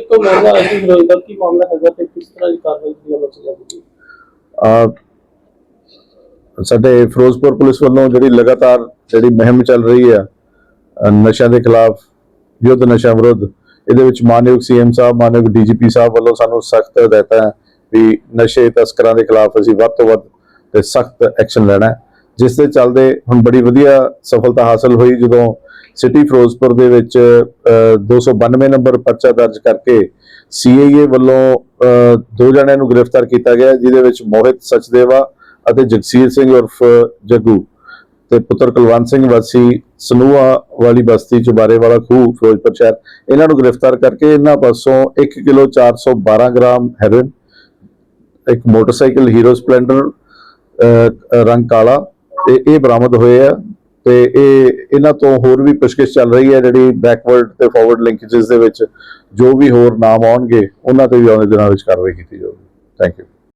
ਤੋਂ ਮਹਿੰਗਾ ਅਸੀਂ ਫਿਰੋਜ਼ਪੁਰ ਕੀ ਮਾਮਲਾ ਹੈਗਾ ਤੇ ਕਿਸ ਤਰ੍ਹਾਂ ਦੀ ਕਾਰਵਾਈ ਦੀ ਅਮਲ ਚ ਲਿਆਂਦੀ ਸਾਡੇ ਫਿਰੋਜ਼ਪੁਰ ਪੁਲਿਸ ਵੱਲੋਂ ਜਿਹੜੀ ਲਗਾਤਾਰ ਜਿਹੜੀ ਮੁਹਿੰਮ ਚੱਲ ਰਹੀ ਹੈ ਨਸ਼ਿਆਂ ਦੇ ਖਿਲਾਫ ਯੁੱਧ ਨਸ਼ਾ ਵਿਰੁੱਧ, ਇਹਦੇ ਵਿੱਚ ਮਾਨਯੋਗ ਸੀਐਮ ਸਾਹਿਬ, ਮਾਨਯੋਗ ਡੀਜੀਪੀ ਸਾਹਿਬ ਵੱਲੋਂ ਸਾਨੂੰ ਸਖਤ ਹਦਾਇਤਾਂ ਹੈ ਵੀ ਨਸ਼ੇ ਤਸਕਰਾਂ ਦੇ ਖਿਲਾਫ ਅਸੀਂ ਵੱਧ ਤੋਂ ਵੱਧ ਤੇ ਸਖਤ ਐਕਸ਼ਨ ਲੈਣਾ ਹੈ, ਜਿਸ ਦੇ ਚੱਲਦੇ ਹੁਣ ਬੜੀ ਵਧੀਆ ਸਫਲਤਾ ਹਾਸਲ ਹੋਈ ਜਦੋਂ ਸਿਟੀ ਫਿਰੋਜ਼ਪੁਰ ਦੇ ਵਿੱਚ ਅਹ, 292 ਨੰਬਰ ਪਰਚਾ ਦਰਜ ਕਰਕੇ ਸੀਏਏ ਵੱਲੋਂ ਦੋ ਜਣਿਆਂ ਨੂੰ ਗ੍ਰਿਫਤਾਰ ਕੀਤਾ ਗਿਆ ਜਿਹਦੇ ਵਿੱਚ ਮੋਹਿਤ ਸਚਦੇਵਾ ਅਤੇ ਜਗਸੀਰ ਸਿੰਘ ਉਰਫ ਜੱਗੂ ਤੇ ਪੁੱਤਰ ਕੁਲਵੰਤ ਸਿੰਘ ਵਾਸੀ ਸਨੂਆ ਵਾਲੀ ਬਸਤੀ ਚੁਬਾਰੇ ਵਾਲਾ ਖੂਹ ਫਿਰੋਜ਼ਪੁਰ ਸ਼ਹਿਰ। ਇਹਨਾਂ ਨੂੰ ਗ੍ਰਿਫਤਾਰ ਕਰਕੇ ਇਹਨਾਂ ਪਾਸੋਂ 1 ਕਿਲੋ 412 ਗ੍ਰਾਮ ਹੈਰੋਇਨ ਇੱਕ ਮੋਟਰਸਾਈਕਲ ਹੀਰੋ ਸਪਲੈਂਡਰ ਰੰਗ ਕਾਲਾ ਤੇ ਇਹ ਬਰਾਮਦ ਹੋਏ ਆ। ਤੇ ਇਹ ਇਹਨਾਂ ਤੋਂ ਹੋਰ ਵੀ ਪੁੱਛਗਿੱਛ ਚੱਲ ਰਹੀ ਹੈ ਜਿਹੜੀ ਬੈਕਵਰਡ ਤੇ ਫਾਰਵਰਡ ਲਿੰਕੇजेस ਦੇ ਵਿੱਚ ਜੋ ਵੀ ਹੋਰ ਨਾਮ ਆਉਣਗੇ, ਉਹਨਾਂ ਤੇ ਵੀ ਆਉਣ ਦਿਨਾਂ ਵਿੱਚ ਕਾਰਵਾਈ ਕੀਤੀ ਜਾਊਗੀ। Thank you